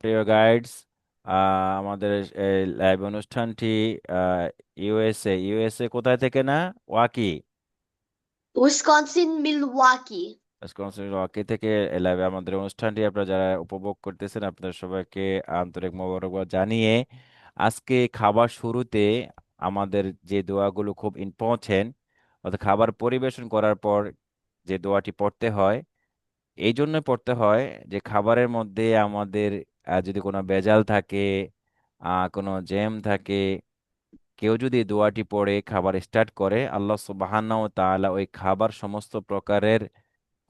প্রিয় গাইডস আমাদের এই লাইভ অনুষ্ঠানটি ইউএসএ ইউএসএ কোথায় থেকে না ওয়াকি Wisconsin, Milwaukee. উইসকনসিন ওয়াকি থেকে লাইভে আমাদের অনুষ্ঠানটি আপনারা যারা উপভোগ করতেছেন আপনাদের সবাইকে আন্তরিক মোবারকবাদ জানিয়ে আজকে খাবার শুরুতে আমাদের যে দোয়াগুলো খুব ইম্পর্টেন্ট অর্থাৎ খাবার পরিবেশন করার পর যে দোয়াটি পড়তে হয় এই জন্য পড়তে হয় যে, খাবারের মধ্যে আমাদের যদি কোনো ভেজাল থাকে কোনো জ্যাম থাকে, কেউ যদি দোয়াটি পড়ে, খাবার স্টার্ট করে, আল্লাহ সুবহানাহু ওয়া ওই খাবার সমস্ত প্রকারের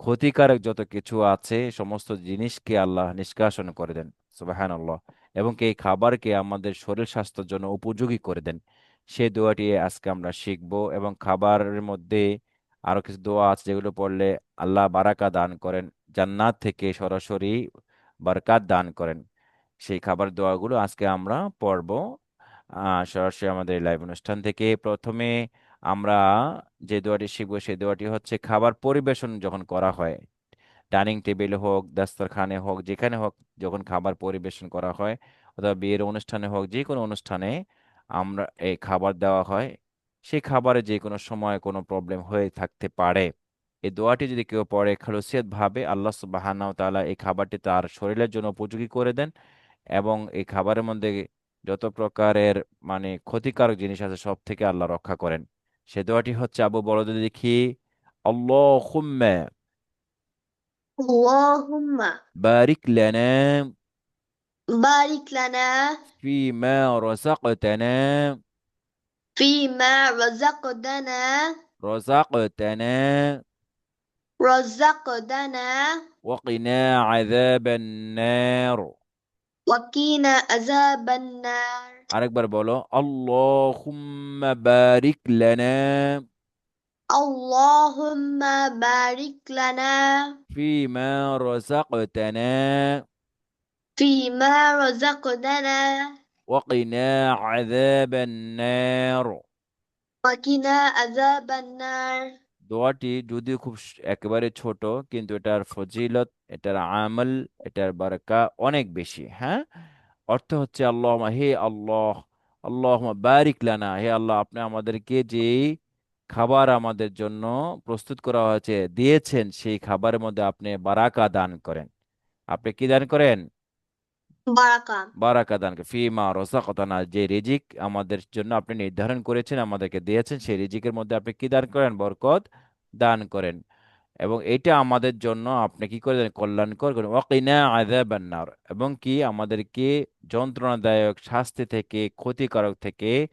ক্ষতিকারক যত কিছু আছে, সমস্ত জিনিসকে আল্লাহ নিষ্কাশন করে দেন, সুবহানাল্লাহ। এবং এই খাবারকে আমাদের শরীর স্বাস্থ্যের জন্য উপযোগী করে দেন। সেই দোয়াটি আজকে আমরা শিখব এবং খাবারের মধ্যে আরও কিছু দোয়া আছে যেগুলো পড়লে আল্লাহ বারাকা দান করেন, জান্নাত থেকে সরাসরি বারাকাত দান করেন। সেই খাবার দোয়াগুলো আজকে আমরা পড়ব সরাসরি আমাদের লাইভ অনুষ্ঠান থেকে। প্রথমে আমরা যে দোয়াটি শিখব, সেই দোয়াটি হচ্ছে খাবার পরিবেশন যখন করা হয়, ডাইনিং টেবিলে হোক, দাস্তরখানে হোক, যেখানে হোক যখন খাবার পরিবেশন করা হয়, অথবা বিয়ের অনুষ্ঠানে হোক যে কোনো অনুষ্ঠানে আমরা এই খাবার দেওয়া হয়। সেই খাবারে যে কোনো সময় কোনো প্রবলেম হয়ে থাকতে পারে এই দোয়াটি যদি কেউ পড়ে খালুসিয়ত ভাবে আল্লাহ সুবহানাহু তাআলা এই খাবারটি তার শরীরের জন্য উপযোগী করে দেন এবং এই খাবারের মধ্যে যত প্রকারের মানে ক্ষতিকারক জিনিস আছে সব থেকে আল্লাহ রক্ষা করেন সে দোয়াটি হচ্ছে আবু বড় দেখি আল্লাহুম্মা اللهم বারিক লানা بارك لنا فيما رزقتنا فيما رزقتنا رزقتنا رزقتنا وقنا عذاب النار وقنا عذاب النار আরেকবার বলো আল্লাহুম্মা বারিক লানা اللهم بارك لنا فيما رزقتنا فيما رزقتنا وقنا عذاب النار وقنا عذاب النار দোয়াটি যদিও খুব স- একেবারে ছোট কিন্তু এটার ফজিলত এটার আমল এটার বারাকা অনেক বেশি হ্যাঁ অর্থ হচ্ছে আল্লাহ হে আল্লাহ আল্লাহ বারিক লানা হে আল্লাহ আপনি আমাদেরকে যে খাবার আমাদের জন্য প্রস্তুত করা হয়েছে দিয়েছেন সেই খাবারের মধ্যে আপনি বারাকা দান করেন আপনি কি দান করেন বারাকা। বারাকা দান করেন ফিমা রসাকতানা, যে রিজিক আমাদের জন্য আপনি নির্ধারণ করেছেন, আমাদেরকে দিয়েছেন, সেই রিজিকের মধ্যে আপনি কি দান করেন? বরকত দান করেন। এবং এটা আমাদের জন্য আপনি কি করে দেন? কল্যাণকর করেন ওয়াকিনা আযাবান নার এবং কি আমাদেরকে যন্ত্রণাদায়ক শাস্তি থেকে, ক্ষতিকারক থেকে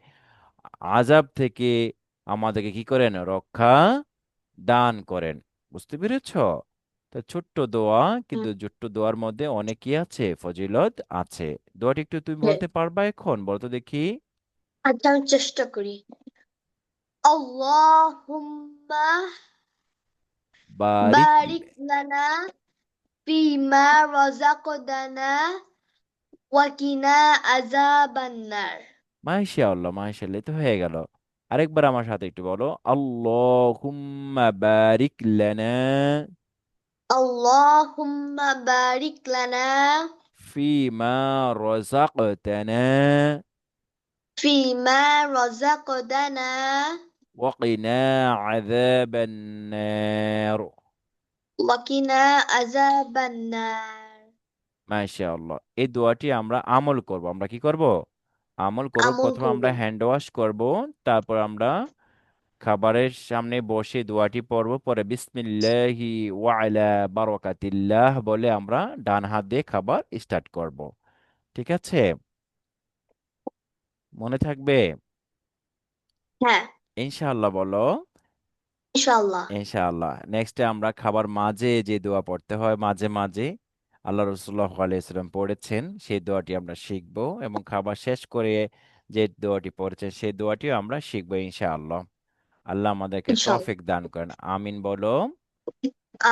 আজাব থেকে আমাদেরকে কি করেন? রক্ষা দান করেন। বুঝতে পেরেছ? তা ছোট্ট দোয়া কিন্তু ছোট্ট দোয়ার মধ্যে অনেক কি আছে ফজিলত আছে। দোয়াটি একটু তুমি বলতে পারবা এখন? বলো তো দেখি। আচ্ছা আমি চেষ্টা করি। আল্লাহুম্মা বারিক বারিক লানা ফিমা রাযাকতানা ওয়া কিনা আযাবান নার মাশাআল্লাহ মাশাআল্লাহ তো হয়ে গেল। আরেকবার আমার সাথে একটু বলো। আল্লাহুম্মা বারিক লানা আল্লাহুম্মা বারিক লানা ফিমা রাযাকতানা ফিমা রাযাকতানা ওয়াকিনা আযাবান নার ওয়া কিনা আযাবান মাশাআল্লাহ এই দোয়াটি আমরা আমল করব। আমরা কি করব? আমল করব। আমল প্রথমে আমরা হ্যান্ড ওয়াশ করব। তারপর আমরা খাবারের সামনে বসে দোয়াটি পড়ব পরে বিসমিল্লাহি ওয়া আলা বারাকাতিল্লাহ বলে আমরা ডান হাত দিয়ে খাবার স্টার্ট করব। ঠিক আছে? মনে থাকবে? হ্যাঁ। ইনশাআল্লাহ বলো। ইনশাআল্লাহ। ইনশাআল্লাহ। নেক্সটে আমরা খাবার মাঝে যে দোয়া পড়তে হয় মাঝে মাঝে আল্লাহ রসুল্লাহ আলাইসাল্লাম পড়েছেন সেই দোয়াটি আমরা শিখব এবং খাবার শেষ করে যে দোয়াটি পড়েছেন সেই দোয়াটিও আমরা শিখব ইনশাআল্লাহ। আল্লাহ আমাদেরকে তৌফিক দান করেন। আমিন বলো।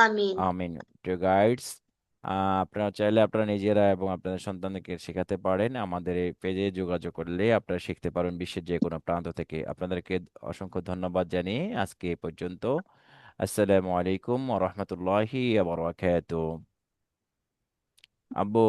আমিন। আমিন। প্রিয় গাইডস আপনারা চাইলে আপনারা নিজেরা এবং আপনাদের সন্তানদেরকে শেখাতে পারেন। আমাদের এই পেজে যোগাযোগ করলে আপনারা শিখতে পারেন বিশ্বের যে কোনো প্রান্ত থেকে। আপনাদেরকে অসংখ্য ধন্যবাদ জানিয়ে আজকে এই পর্যন্ত। আসসালামু আলাইকুম ওয়া রাহমাতুল্লাহি ওয়া বারাকাতুহু। আব্বু